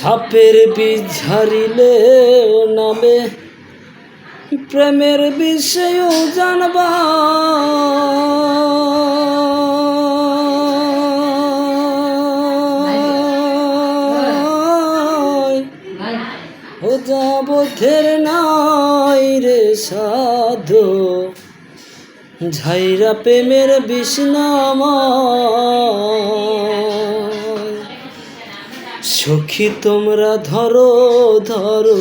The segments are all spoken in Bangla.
সাপের বীজ ঝারিলে ও নামে, প্রেমের বিষয় জানবা। যাবথের নাই রে সাধু, ঝাইরা প্রেমের বিষ্ণামা সখী তোমরা ধরো ধরো।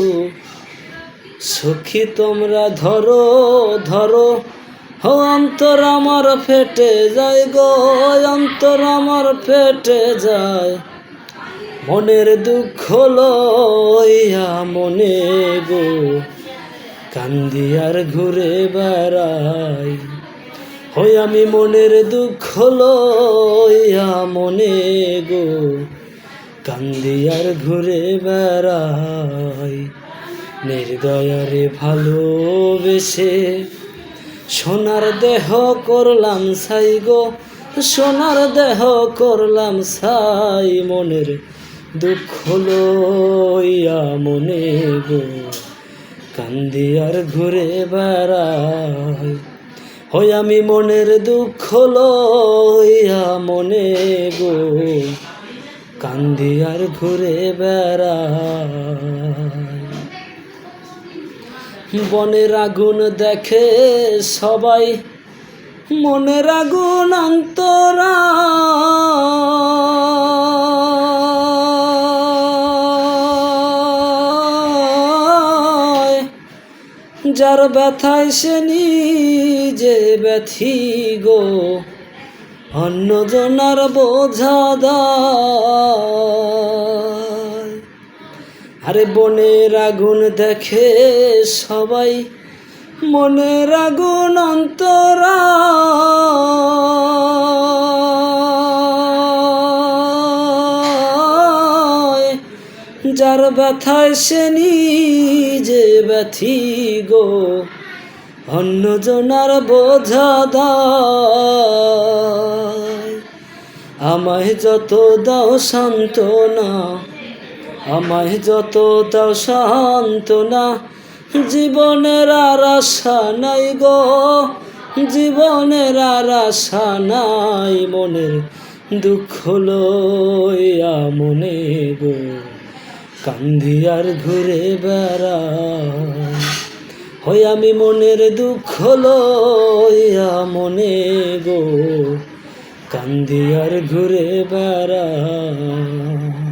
সখী তোমরা ধরো ধরো। হো অন্তর আমার ফেটে যায় গো অন্তর আমার ফেটে যায়। মনের দুঃখ লইয়া মনে গো, কান্দি আর ঘুরে বেড়াই। হই আমি মনের দুঃখ লইয়া মনে গো কান্দি আর ঘুরে বেড়াই, নির্দয়ারে ভালোবেসে। সোনার দেহ করলাম সাই গো, সোনার দেহ করলাম সাই মনের দুঃখ লইয়া মনে গো কান্দি আর ঘুরে বেড়াই। হই আমি মনের দুঃখ লইয়া মনে গো। কান্দি আর ঘুরে বেড়াই বনের আগুন দেখে সবাই, মনের আগুন অন্তরা। যার ব্যথায় সে নিজে ব্যথি গো। অন্যজনার বোঝা আরে বনের আগুন দেখে সবাই মনের আগুন অন্তরা। যার ব্যথায় সে নিজে ব্যথি গো। অন্যজনার বোঝা দায়। আমায় যত দাও সান্ত্বনা, আমায় যত দাও সান্ত্বনা, জীবনের আর আশা নাই গো, জীবনের আর আশা নাই মনের দুঃখ লইয়া মনে গো, কান্দি আর ঘুরে বেড়াই হই আমি মনের দুঃখ লইয়া মনে গো কান্দি আর ঘুরে বেড়াই